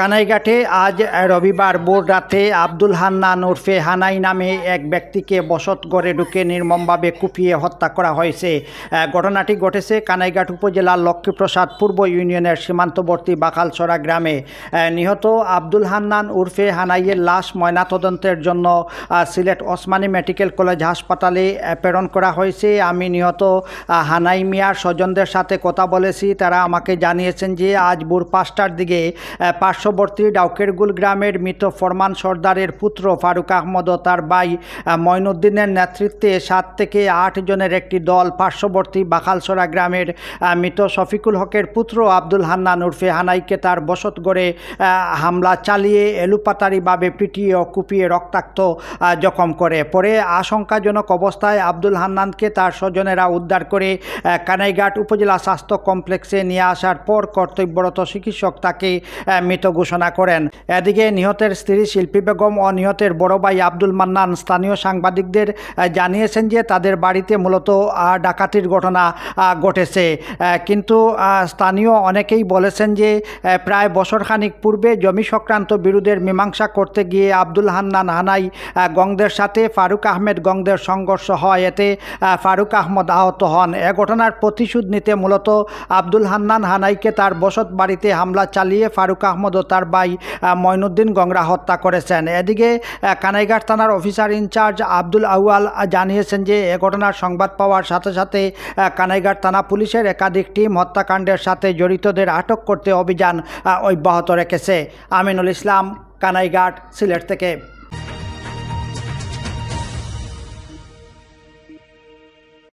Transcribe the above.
কানাইঘাটে আজ রবিবার ভোর রাতে আব্দুল হান্নান ওরফে হানাই নামে এক ব্যক্তিকে বসত গড়ে ঢুকে নির্মমভাবে কুপিয়ে হত্যা করা হয়েছে। ঘটনাটি ঘটেছে কানাইঘাট উপজেলার লক্ষ্মীপ্রসাদ পূর্ব ইউনিয়নের সীমান্তবর্তী বাকালছড়া গ্রামে। নিহত আব্দুল হান্নান উর্ফে হানাইয়ের লাশ ময়নাতদন্তের জন্য সিলেট ওসমানী মেডিকেল কলেজ হাসপাতালে প্রেরণ করা হয়েছে। আমি নিহত হানাই মিয়ার স্বজনদের সাথে কথা বলেছি। তারা আমাকে জানিয়েছেন যে আজ ভোর পাঁচটার দিকে আহ, পার্শ্ববর্তী ডাউকেরগুল গ্রামের মৃত ফরমান সর্দারের পুত্র ফারুক আহমদ ও তার ভাই আহ, মঈনুদ্দিনের নেতৃত্বে সাত থেকে আট জনের একটি দল পার্শ্ববর্তী বাখালসরা গ্রামের মৃত শফিকুল হকের পুত্র আব্দুল হান্নান উর্ফে হানাইকে তার বসত গড়ে হামলা চালিয়ে এলুপাতারিভাবে পিটিয়ে ও কুপিয়ে রক্তাক্ত জখম করে। পরে আশঙ্কাজনক অবস্থায় আব্দুল হান্নানকে তার স্বজনেরা উদ্ধার করে কানাইঘাট উপজেলা স্বাস্থ্য কমপ্লেক্সে নিয়ে আসার পর কর্তব্যরত চিকিৎসক তাকে মৃত ঘোষণা করেন। এদিকে নিহতের স্ত্রী শিল্পী বেগম ও নিহতের বড় ভাই আব্দুল মান্নান স্থানীয় সাংবাদিকদের জানিয়েছেন যে তাদের বাড়িতে মূলত ডাকাতির ঘটনা ঘটেছে। কিন্তু স্থানীয় অনেকেই বলেছেন যে প্রায় বছরখানিক পূর্বে জমি সংক্রান্ত বিরোধের মীমাংসা করতে গিয়ে আব্দুল হান্নান হানাই গংদের সাথে ফারুক আহমেদ গংদের সংঘর্ষ হয়। এতে ফারুক আহমদ আহত হন। এ ঘটনার প্রতিশোধ নিতে মূলত আব্দুল হান্নান হানাইকে তার বসত বাড়িতে হামলা চালিয়ে ফারুক আহমদ তার ভাই ময়নুদ্দিন গংরা হত্যা করেছেন। এদিকে কানাইঘাট থানার অফিসার ইনচার্জ আব্দুল আউয়াল জানিয়েছেন যে, এ ঘটনার সংবাদ পাওয়ার সাথে সাথে কানাইঘাট থানা পুলিশের একাধিক টিম হত্যাকাণ্ডের সাথে জড়িতদের আটক করতে অভিযান অব্যাহত রেখেছে। আমিনুল ইসলাম, কানাইঘাট, সিলেট থেকে।